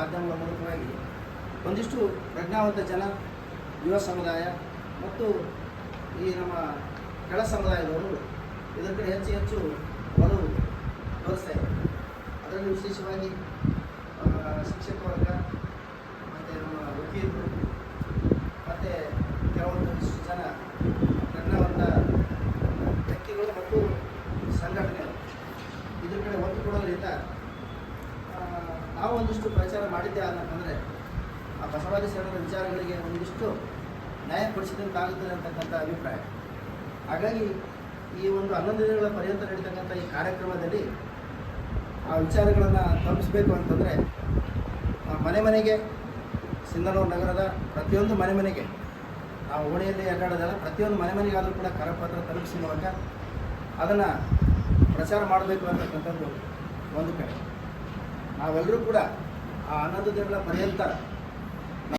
ಕಾರ್ಯಕ್ರಮಗಳ ಮೂಲಕವಾಗಿ ಒಂದಿಷ್ಟು ಪ್ರಜ್ಞಾವಂತ ಜನ, ಯುವ ಸಮುದಾಯ ಮತ್ತು ಈ ನಮ್ಮ ಕೆಳ ಸಮುದಾಯದವರು ಇದರ ಕಡೆ ಹೆಚ್ಚು ಹೆಚ್ಚು ಒಲವು ತೋರಿಸ್ತಾ ಇದ್ದಾರೆ. ಅದರಲ್ಲಿ ವಿಶೇಷವಾಗಿ ಶಿಕ್ಷಕ ವರ್ಗ, ಮತ್ತು ನಮ್ಮ ವಕೀಲರು, ಮತ್ತು ಕೆಲವೊಂದಿಷ್ಟು ಜನ ಪ್ರಜ್ಞಾವಂತ ವ್ಯಕ್ತಿಗಳು ಮತ್ತು ಸಂಘಟನೆಗಳು. ಇದರ ಕಡೆ ಒತ್ತು ಕೊಡೋದ್ರಿಂದ ನಾವು ಒಂದಿಷ್ಟು ಪ್ರಚಾರ ಮಾಡಿದ್ದೆ ಅಂತಂದರೆ ಆ ಬಸವಾದಿ ಶರಣರ ವಿಚಾರಗಳಿಗೆ ಒಂದಿಷ್ಟು ನ್ಯಾಯ ಕೊಡಿಸಿದಂತಾಗುತ್ತದೆ ಅಂತಕ್ಕಂಥ ಅಭಿಪ್ರಾಯ. ಹಾಗಾಗಿ ಈ ಒಂದು ಹನ್ನೊಂದು ದಿನಗಳ ಪರ್ಯಂತ ನಡೀತಕ್ಕಂಥ ಈ ಕಾರ್ಯಕ್ರಮದಲ್ಲಿ ಆ ವಿಚಾರಗಳನ್ನು ತಲುಪಿಸಬೇಕು ಅಂತಂದರೆ ಮನೆ ಮನೆಗೆ, ಸಿಂಧನೂರು ನಗರದ ಪ್ರತಿಯೊಂದು ಮನೆ ಮನೆಗೆ ನಾವು ಓಣಿಯಲ್ಲಿ ಅಡ್ಡಾಡೋದಲ್ಲ, ಪ್ರತಿಯೊಂದು ಮನೆ ಮನೆಗಾದರೂ ಕೂಡ ಕರಪತ್ರ ತಲುಪಿಸಿ ಮೂಲಕ ಅದನ್ನು ಪ್ರಚಾರ ಮಾಡಬೇಕು ಅಂತಕ್ಕಂಥದ್ದು ಒಂದು ಕಡೆ. ನಾವೆಲ್ಲರೂ ಕೂಡ ಆ ಹನ್ನೊಂದು ದಿನಗಳ ಪರ್ಯಂತ